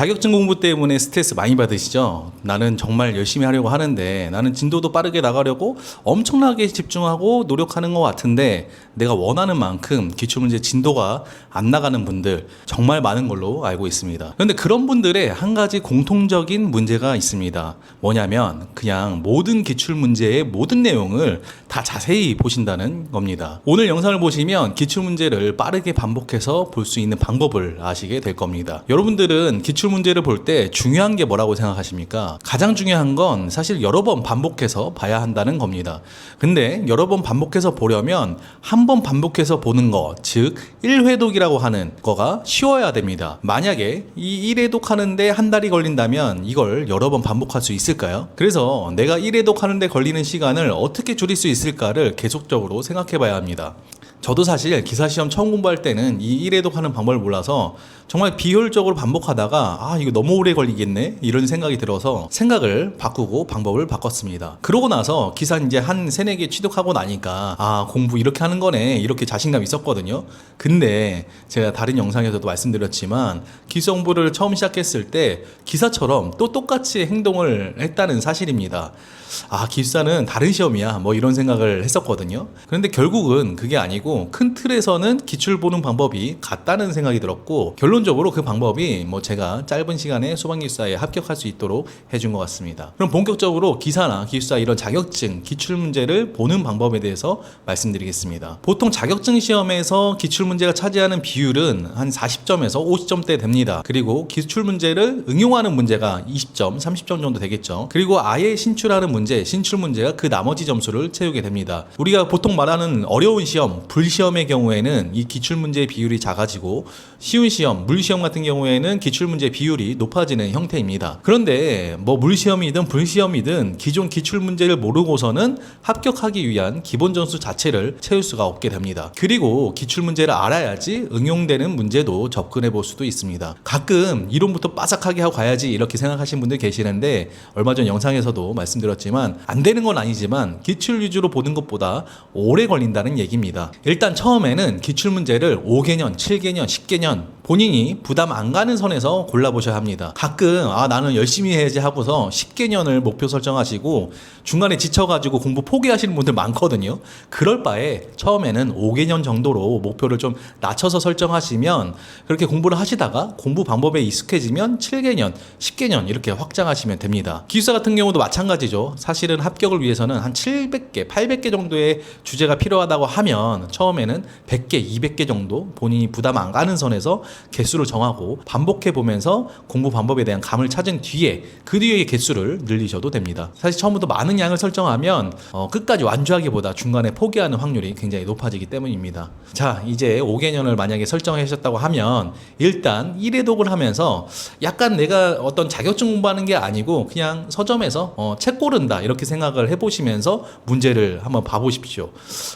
자격증 공부 때문에 스트레스 많이 받으시죠? 나는 정말 열심히 하려고 하는데 나는 진도도 빠르게 나가려고 엄청나게 집중하고 노력하는 것 같은데 내가 원하는 만큼 기출문제 진도가 안 나가는 분들 정말 많은 걸로 알고 있습니다. 그런데 그런 분들의 한 가지 공통적인 문제가 있습니다. 뭐냐면 그냥 모든 기출문제의 모든 내용을 다 자세히 보신다는 겁니다. 오늘 영상을 보시면 기출문제를 빠르게 반복해서 볼 수 있는 방법을 아시게 될 겁니다. 여러분들은 기출 문제를 볼 때 중요한 게 뭐라고 생각하십니까? 가장 중요한 건 사실 여러 번 반복해서 봐야 한다는 겁니다. 근데 여러 번 반복해서 보려면 한 번 반복해서 보는 거, 즉 1회독이라고 하는 거가 쉬워야 됩니다. 만약에 이 1회독 하는데 한 달이 걸린다면 이걸 여러 번 반복할 수 있을까요? 그래서 내가 1회독 하는데 걸리는 시간을 어떻게 줄일 수 있을까를 계속적으로 생각해 봐야 합니다. 저도 사실 기사 시험 처음 공부할 때는 이 1회독 하는 방법을 몰라서 정말 비효율적으로 반복하다가 아 이거 너무 오래 걸리겠네 이런 생각이 들어서 생각을 바꾸고 방법을 바꿨습니다. 그러고 나서 기사 이제 한 세네 개 취득하고 나니까 아 공부 이렇게 하는 거네 이렇게 자신감 있었거든요. 근데 제가 다른 영상에서도 말씀드렸지만 기사 공부를 처음 시작했을 때 기사처럼 또 똑같이 행동을 했다는 사실입니다. 아 기사는 다른 시험이야 뭐 이런 생각을 했었거든요. 그런데 결국은 그게 아니고 큰 틀에서는 기출 보는 방법이 같다는 생각이 들었고 결론적으로 그 방법이 뭐 제가 짧은 시간에 수방기사에 합격할 수 있도록 해준 것 같습니다. 그럼 본격적으로 기사나 기사 이런 자격증 기출 문제를 보는 방법에 대해서 말씀드리겠습니다. 보통 자격증 시험에서 기출 문제가 차지하는 비율은 한 40점에서 50점대 됩니다. 그리고 기출 문제를 응용하는 문제가 20점, 30점 정도 되겠죠. 그리고 아예 신출하는 문제, 신출 문제가 그 나머지 점수를 채우게 됩니다. 우리가 보통 말하는 어려운 시험, 불 시험의 경우에는 이 기출 문제의 비율이 작아지고 쉬운 시험, 물시험 같은 경우에는 기출 문제 비율이 높아지는 형태입니다. 그런데 뭐 물시험이든 불시험이든 기존 기출 문제를 모르고서는 합격하기 위한 기본 점수 자체를 채울 수가 없게 됩니다. 그리고 기출 문제를 알아야지 응용되는 문제도 접근해 볼 수도 있습니다. 가끔 이론부터 빠삭하게 하고 가야지 이렇게 생각하시는 분들 계시는데 얼마 전 영상에서도 말씀드렸지만 안 되는 건 아니지만 기출 위주로 보는 것보다 오래 걸린다는 얘기입니다. 일단 처음에는 기출 문제를 5개년, 7개년, 10개년 본인이 부담 안 가는 선에서 골라보셔야 합니다. 가끔 아 나는 열심히 해야지 하고서 10개년을 목표 설정하시고 중간에 지쳐가지고 공부 포기하시는 분들 많거든요. 그럴 바에 처음에는 5개년 정도로 목표를 좀 낮춰서 설정하시면 그렇게 공부를 하시다가 공부 방법에 익숙해지면 7개년, 10개년 이렇게 확장하시면 됩니다. 기숙사 같은 경우도 마찬가지죠. 사실은 합격을 위해서는 한 700개, 800개 정도의 주제가 필요하다고 하면 처음에는 100개, 200개 정도 본인이 부담 안 가는 선에서 개수를 정하고 반복해 보면서 공부 방법에 대한 감을 찾은 뒤에 그 뒤에 개수를 늘리셔도 됩니다. 사실 처음부터 많은 양을 설정하면 어, 끝까지 완주하기보다 중간에 포기하는 확률이 굉장히 높아지기 때문입니다. 자, 이제 5개년을 만약에 설정하셨다고 하면 일단 1회독을 하면서 약간 내가 어떤 자격증 공부하는 게 아니고 그냥 서점에서 어, 책 고른다 이렇게 생각을 해보시면서 문제를 한번 봐보십시오.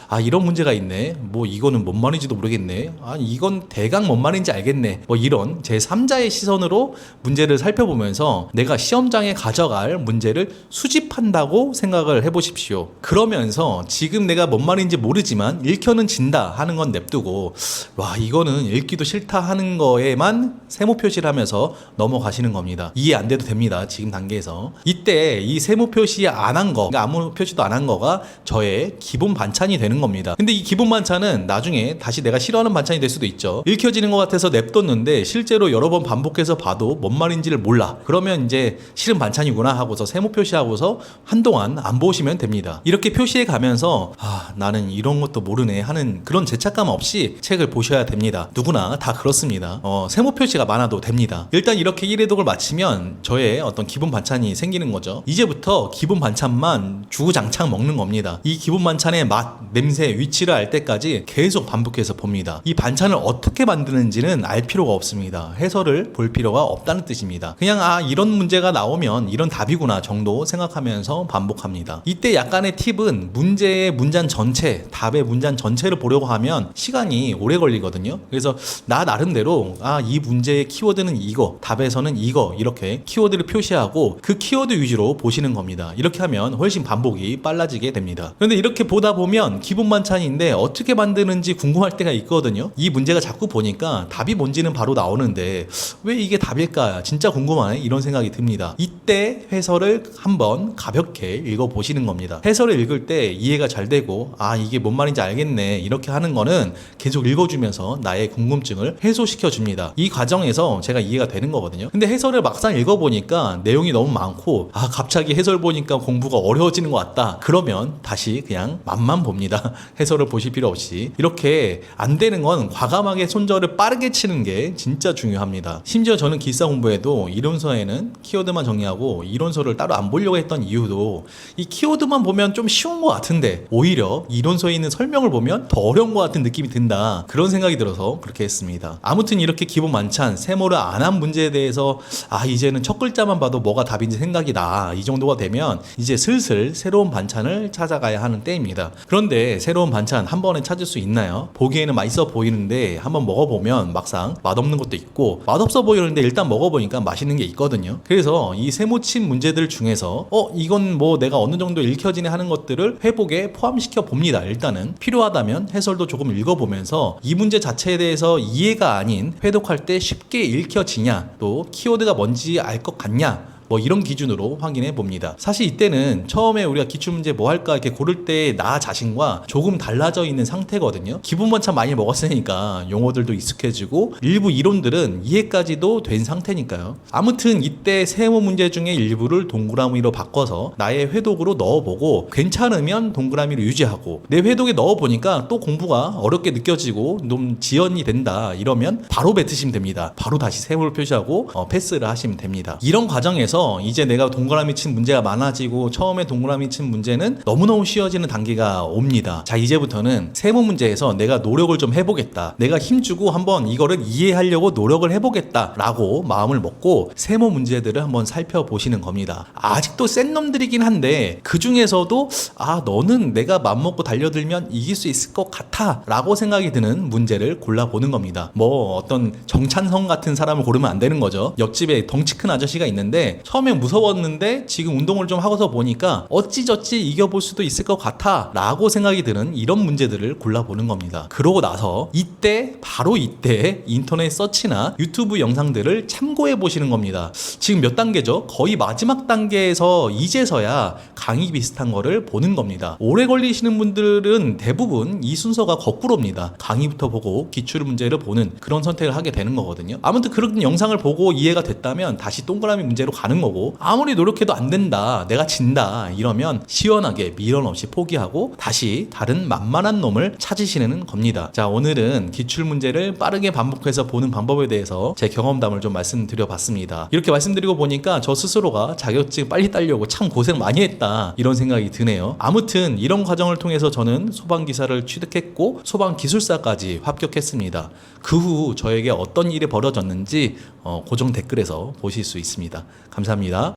아 이런 문제가 있네. 뭐 이거는 뭔 말인지도 모르겠네. 아 이건 대강 뭔 말인지 알겠 네. 뭐 이런 제 3자의 시선으로 문제를 살펴보면서 내가 시험장에 가져갈 문제를 수집한다고 생각을 해보십시오. 그러면서 지금 내가 뭔 말인지 모르지만 읽혀는 진다 하는 건 냅두고 와 이거는 읽기도 싫다 하는 거에만 세모 표시를 하면서 넘어가시는 겁니다. 이해 안 돼도 됩니다. 지금 단계에서 이때 이 세모 표시 안 한 거, 그러니까 아무 표시도 안 한 거가 저의 기본 반찬이 되는 겁니다. 근데 이 기본 반찬은 나중에 다시 내가 싫어하는 반찬이 될 수도 있죠. 읽혀지는 것 같아서 냅뒀는데 실제로 여러 번 반복해서 봐도 뭔 말인지를 몰라. 그러면 이제 싫은 반찬이구나 하고서 세모 표시하고서 한동안 안 보시면 됩니다. 이렇게 표시해 가면서 아 나는 이런 것도 모르네 하는 그런 죄책감 없이 책을 보셔야 됩니다. 누구나 다 그렇습니다. 어, 세모 표시가 많아도 됩니다. 일단 이렇게 1회독을 마치면 저의 어떤 기본 반찬이 생기는 거죠. 이제부터 기본 반찬만 주구장창 먹는 겁니다. 이 기본 반찬의 맛, 냄새, 위치를 알 때까지 계속 반복해서 봅니다. 이 반찬을 어떻게 만드는지 는 알 필요가 없습니다. 해설을 볼 필요가 없다는 뜻입니다. 그냥 아 이런 문제가 나오면 이런 답이구나 정도 생각하면서 반복합니다. 이때 약간의 팁은 문제의 문장 전체, 답의 문장 전체를 보려고 하면 시간이 오래 걸리거든요. 그래서 나 나름대로 아 이 문제의 키워드는 이거, 답에서는 이거 이렇게 키워드를 표시하고 그 키워드 위주로 보시는 겁니다. 이렇게 하면 훨씬 반복이 빨라지게 됩니다. 그런데 이렇게 보다 보면 기본 반찬인데 어떻게 만드는지 궁금할 때가 있거든요. 이 문제가 자꾸 보니까 답이 뭔지는 바로 나오는데 왜 이게 답일까? 진짜 궁금하네. 이런 생각이 듭니다. 이때 해설을 한번 가볍게 읽어 보시는 겁니다. 해설을 읽을 때 이해가 잘 되고 아 이게 뭔 말인지 알겠네 이렇게 하는 거는 계속 읽어 주면서 나의 궁금증을 해소시켜 줍니다. 이 과정에서 제가 이해가 되는 거거든요. 근데 해설을 막상 읽어 보니까 내용이 너무 많고 아 갑자기 해설 보니까 공부가 어려워지는 것 같다. 그러면 다시 그냥 맛만 봅니다. 해설을 보실 필요 없이 이렇게 안 되는 건 과감하게 손절을 빠르게 치는 게 진짜 중요합니다. 심지어 저는 기사 공부에도 이론서에는 키워드만 정리하고 이론서를 따로 안 보려고 했던 이유도 이 키워드만 보면 좀 쉬운 것 같은데 오히려 이론서에 있는 설명을 보면 더 어려운 것 같은 느낌이 든다. 그런 생각이 들어서 그렇게 했습니다. 아무튼 이렇게 기본 만찬 세모를 안 한 문제에 대해서 아 이제는 첫 글자만 봐도 뭐가 답인지 생각이 나. 이 정도가 되면 이제 슬슬 새로운 반찬을 찾아가야 하는 때입니다. 그런데 새로운 반찬 한 번에 찾을 수 있나요? 보기에는 맛있어 보이는데 한번 먹어보면 막상 맛없는 것도 있고 맛없어 보이는데 일단 먹어보니까 맛있는 게 있거든요. 그래서 이 세모친 문제들 중에서 어 이건 뭐 내가 어느 정도 읽혀지네 하는 것들을 회복에 포함시켜 봅니다. 일단은 필요하다면 해설도 조금 읽어보면서 이 문제 자체에 대해서 이해가 아닌 회독할 때 쉽게 읽혀지냐 또 키워드가 뭔지 알 것 같냐 뭐 이런 기준으로 확인해 봅니다. 사실 이때는 처음에 우리가 기출 문제 뭐 할까 이렇게 고를 때 나 자신과 조금 달라져 있는 상태거든요. 기본 반찬 많이 먹었으니까 용어들도 익숙해지고 일부 이론들은 이해까지도 된 상태니까요. 아무튼 이때 세모 문제 중에 일부를 동그라미로 바꿔서 나의 회독으로 넣어보고 괜찮으면 동그라미로 유지하고 내 회독에 넣어보니까 또 공부가 어렵게 느껴지고 좀 지연이 된다 이러면 바로 뱉으시면 됩니다. 바로 다시 세모를 표시하고 어, 패스를 하시면 됩니다. 이런 과정에서 이제 내가 동그라미 친 문제가 많아지고 처음에 동그라미 친 문제는 너무너무 쉬워지는 단계가 옵니다. 자 이제부터는 세모 문제에서 내가 노력을 좀 해보겠다. 내가 힘주고 한번 이거를 이해하려고 노력을 해보겠다 라고 마음을 먹고 세모 문제들을 한번 살펴보시는 겁니다. 아직도 센 놈들이긴 한데 그 중에서도 아 너는 내가 맘먹고 달려들면 이길 수 있을 것 같아 라고 생각이 드는 문제를 골라보는 겁니다. 뭐 어떤 정찬성 같은 사람을 고르면 안 되는 거죠. 옆집에 덩치 큰 아저씨가 있는데 처음에 무서웠는데 지금 운동을 좀 하고서 보니까 어찌저찌 이겨볼 수도 있을 것 같아 라고 생각이 드는 이런 문제들을 골라보는 겁니다. 그러고 나서 이때 바로 이때 인터넷 서치나 유튜브 영상들을 참고해 보시는 겁니다. 지금 몇 단계죠? 거의 마지막 단계에서 이제서야 강의 비슷한 거를 보는 겁니다. 오래 걸리시는 분들은 대부분 이 순서가 거꾸로입니다. 강의부터 보고 기출 문제를 보는 그런 선택을 하게 되는 거거든요. 아무튼 그런 영상을 보고 이해가 됐다면 다시 동그라미 문제로 가는 거고 아무리 노력해도 안 된다. 내가 진다. 이러면 시원하게 미련 없이 포기하고 다시 다른 만만한 놈을 찾으시는 겁니다. 자, 오늘은 기출 문제를 빠르게 반복해서 보는 방법에 대해서 제 경험담을 좀 말씀드려 봤습니다. 이렇게 말씀드리고 보니까 저 스스로가 자격증 빨리 따려고 참 고생 많이 했다. 이런 생각이 드네요. 아무튼 이런 과정을 통해서 저는 소방 기사를 취득했고 소방 기술사까지 합격했습니다. 그 후 저에게 어떤 일이 벌어졌는지 어, 고정 댓글에서 보실 수 있습니다. 감사합니다.